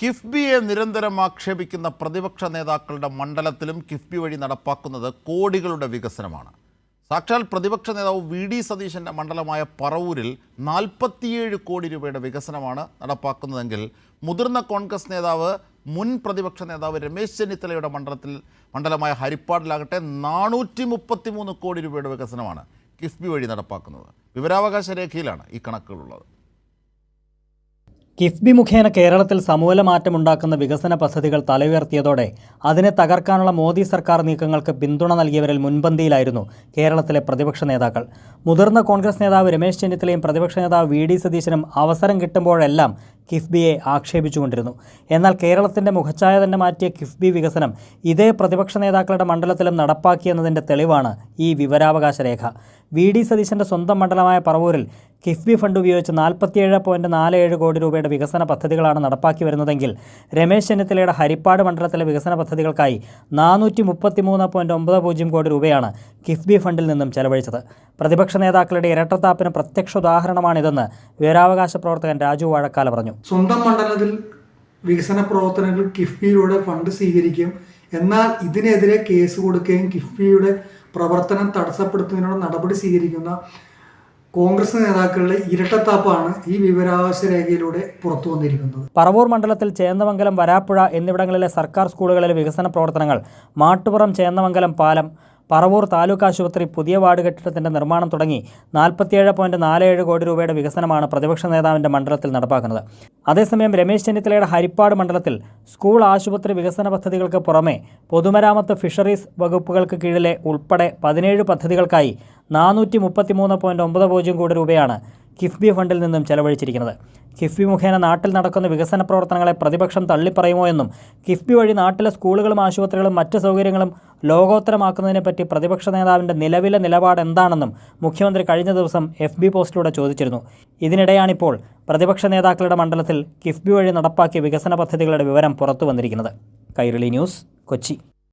കിഫ്ബിയെ നിരന്തരം ആക്ഷേപിക്കുന്ന പ്രതിപക്ഷ നേതാക്കളുടെ മണ്ഡലത്തിലും കിഫ്ബി വഴി നടപ്പാക്കുന്നത് കോടികളുടെ വികസനമാണ്. സാക്ഷാൽ പ്രതിപക്ഷ നേതാവ് വി ഡി സതീശന്റെ മണ്ഡലമായ പറവൂരിൽ നാൽപ്പത്തിയേഴ് കോടി രൂപയുടെ വികസനമാണ് നടപ്പാക്കുന്നതെങ്കിൽ മുതിർന്ന കോൺഗ്രസ് നേതാവ് മുൻ പ്രതിപക്ഷ നേതാവ് രമേശ് ചെന്നിത്തലയുടെ മണ്ഡലത്തിൽ മണ്ഡലമായ ഹരിപ്പാടിലാകട്ടെ നാനൂറ്റി മുപ്പത്തി മൂന്ന് കോടി രൂപയുടെ വികസനമാണ് കിഫ്ബി വഴി നടപ്പാക്കുന്നത്. വിവരാവകാശ രേഖയിലാണ് ഈ കണക്കുകളുള്ളത്. കിഫ്ബി മുഖേന കേരളത്തിൽ സമൂല മാറ്റമുണ്ടാക്കുന്ന വികസന പദ്ധതികൾ തലയുയർത്തിയതോടെ അതിനെ തകർക്കാനുള്ള മോദി സർക്കാർ നീക്കങ്ങൾക്ക് പിന്തുണ നൽകിയവരിൽ മുൻപന്തിയിലായിരുന്നു കേരളത്തിലെ പ്രതിപക്ഷ നേതാക്കൾ. മുതിർന്ന കോൺഗ്രസ് നേതാവ് രമേശ് ചെന്നിത്തലയും പ്രതിപക്ഷ നേതാവ് വി ഡി സതീശനും അവസരം കിട്ടുമ്പോഴെല്ലാം കിഫ്ബിയെ ആക്ഷേപിച്ചുകൊണ്ടിരുന്നു. എന്നാൽ കേരളത്തിന്റെ മുഖച്ഛായ തന്നെ മാറ്റിയ കിഫ്ബി വികസനം ഇതേ പ്രതിപക്ഷ നേതാക്കളുടെ മണ്ഡലത്തിലും നടപ്പാക്കിയെന്നതിന്റെ തെളിവാണ് ഈ വിവരാവകാശ രേഖ. വി ഡി സതീശന്റെ സ്വന്തം മണ്ഡലമായ പറവൂരിൽ കിഫ്ബി ഫണ്ട് ഉപയോഗിച്ച് നാൽപ്പത്തിയേഴ് പോയിന്റ് നാല് ഏഴ് കോടി രൂപയുടെ വികസന പദ്ധതികളാണ് നടപ്പാക്കി വരുന്നതെങ്കിൽ രമേശ് ചെന്നിത്തലയുടെ ഹരിപ്പാട് മണ്ഡലത്തിലെ വികസന പദ്ധതികൾക്കായി നാനൂറ്റി മുപ്പത്തി മൂന്ന് പോയിന്റ് ഒമ്പത് പൂജ്യം കോടി രൂപയാണ് കിഫ്ബി ഫണ്ടിൽ നിന്നും ചെലവഴിച്ചത്. പ്രതിപക്ഷ നേതാക്കളുടെ ഇരട്ടത്താപ്പിന് പ്രത്യക്ഷ ഉദാഹരണമാണിതെന്ന് വിവരാവകാശ പ്രവർത്തകൻ രാജു വാഴക്കാല പറഞ്ഞു. സ്വന്തം മണ്ഡലത്തിൽ വികസന പ്രവർത്തനങ്ങൾ കിഫ്ബിയിലൂടെ ഫണ്ട് സ്വീകരിക്കുകയും എന്നാൽ ഇതിനെതിരെ കേസ് കൊടുക്കുകയും കിഫ്ബിയുടെ പ്രവർത്തനം തടസ്സപ്പെടുത്തുന്നതിനുള്ള നടപടി സ്വീകരിക്കുന്ന കോൺഗ്രസ് നേതാക്കളുടെ ഇരട്ടത്താപ്പാണ് ഈ വിവരാവകാശ രേഖയിലൂടെ പുറത്തു വന്നിരിക്കുന്നത്. പറവൂർ മണ്ഡലത്തിൽ ചേന്നമംഗലം വരാപ്പുഴ എന്നിവിടങ്ങളിലെ സർക്കാർ സ്കൂളുകളിലെ വികസന പ്രവർത്തനങ്ങൾ മാട്ടുപുറം ചേന്നമംഗലം പാലം പറവൂർ താലൂക്ക് ആശുപത്രി പുതിയ വാർഡ് കെട്ടിടത്തിന്റെ നിർമ്മാണം തുടങ്ങി നാൽപ്പത്തിയേഴ് പോയിന്റ് നാല് ഏഴ് കോടി രൂപയുടെ വികസനമാണ് പ്രതിപക്ഷ നേതാവിന്റെ മണ്ഡലത്തിൽ നടപ്പാക്കുന്നത്. അതേസമയം രമേശ് ചെന്നിത്തലയുടെ ഹരിപ്പാട് മണ്ഡലത്തിൽ സ്കൂൾ ആശുപത്രി വികസന പദ്ധതികൾക്ക് പുറമെ പൊതുമരാമത്ത് ഫിഷറീസ് വകുപ്പുകൾക്ക് കീഴിലെ ഉൾപ്പെടെ പതിനേഴ് പദ്ധതികൾക്കായി നാനൂറ്റി മുപ്പത്തിമൂന്ന് പോയിന്റ് ഒമ്പത് പൂജ്യം കോടി രൂപയാണ് കിഫ്ബി ഫണ്ടിൽ നിന്നും ചെലവഴിച്ചിരിക്കുന്നത്. കിഫ്ബി മുഖേന നാട്ടിൽ നടക്കുന്ന വികസന പ്രവർത്തനങ്ങളെ പ്രതിപക്ഷം തള്ളിപ്പറയുമോ എന്നും കിഫ്ബി വഴി നാട്ടിലെ സ്കൂളുകളും ആശുപത്രികളും മറ്റ് സൗകര്യങ്ങളും ലോകോത്തരമാക്കുന്നതിനെപ്പറ്റി പ്രതിപക്ഷ നേതാവിന്റെ നിലവിലെ നിലപാട് എന്താണെന്നും മുഖ്യമന്ത്രി കഴിഞ്ഞ ദിവസം എഫ് ബി പോസ്റ്റിലൂടെ ചോദിച്ചിരുന്നു. ഇതിനിടെയാണിപ്പോൾ പ്രതിപക്ഷ നേതാക്കളുടെ മണ്ഡലത്തിൽ കിഫ്ബി വഴി നടപ്പാക്കിയ വികസന പദ്ധതികളുടെ വിവരം പുറത്തു വന്നിരിക്കുന്നത്. കൈരളി ന്യൂസ് കൊച്ചി.